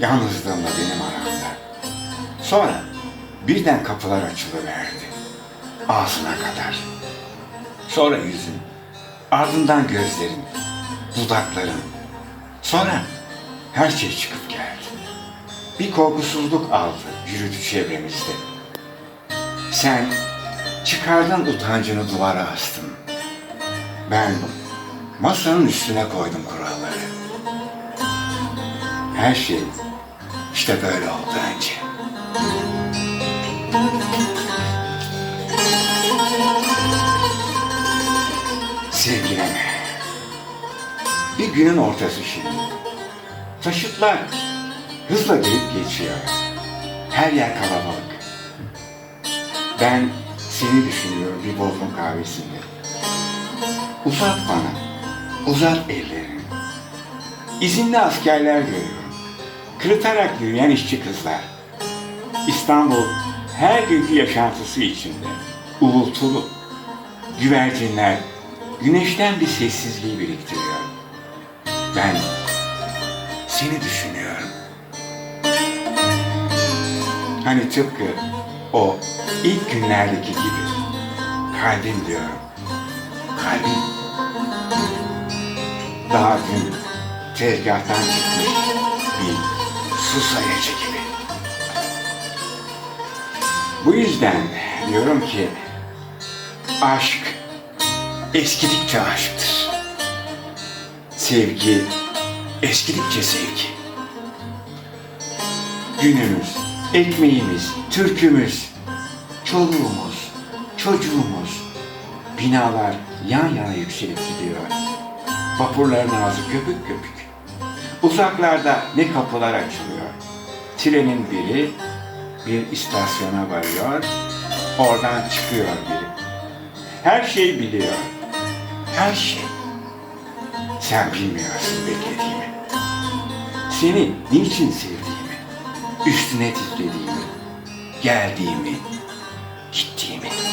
Yalnızlığımla benim aramda. Sonra birden kapılar açılıverdi. Ağzına kadar. Sonra yüzün, ardından gözlerin, dudakların. Sonra her şey çıkıp geldi. Bir korkusuzluk aldı, yürüdü çevremizde. Sen çıkardın utancını duvara astın. Ben masanın üstüne koydum kuralları. Her şey işte böyle oldu önce. Sevgilim, bir günün ortası şimdi. Taşıtlar hızla gelip geçiyor. Her yer kalabalık. Ben seni düşünüyorum bir bozgun kahvesinde. Uzat bana, uzat ellerini. İzinli askerler görüyorum. Kırıtarak yürüyen işçi kızlar. İstanbul her günkü yaşantısı içinde. Uğultulu. Güvercinler güneşten bir sessizliği biriktiriyor. Ben seni düşünüyorum. Hani tıpkı o ilk günlerdeki gibi. Kalbim diyorum. Kalbim. Daha dün tezgahtan çıkmış su sayacı gibi. Bu yüzden diyorum ki aşk eskidikçe aşktır. Sevgi eskidikçe sevgi. Günümüz, ekmeğimiz, türkümüz, çoluğumuz, çocuğumuz, binalar yan yana yükselip gidiyor. Vapurların ağzı köpük köpük. Uzaklarda ne kapılar açılıyor. Trenin biri bir istasyona varıyor, oradan çıkıyor biri. Her şey biliyor. Her şey. Sen bilmiyorsun beklediğimi. Seni niçin sevdiğimi, üstüne titrediğimi, geldiğimi, gittiğimi.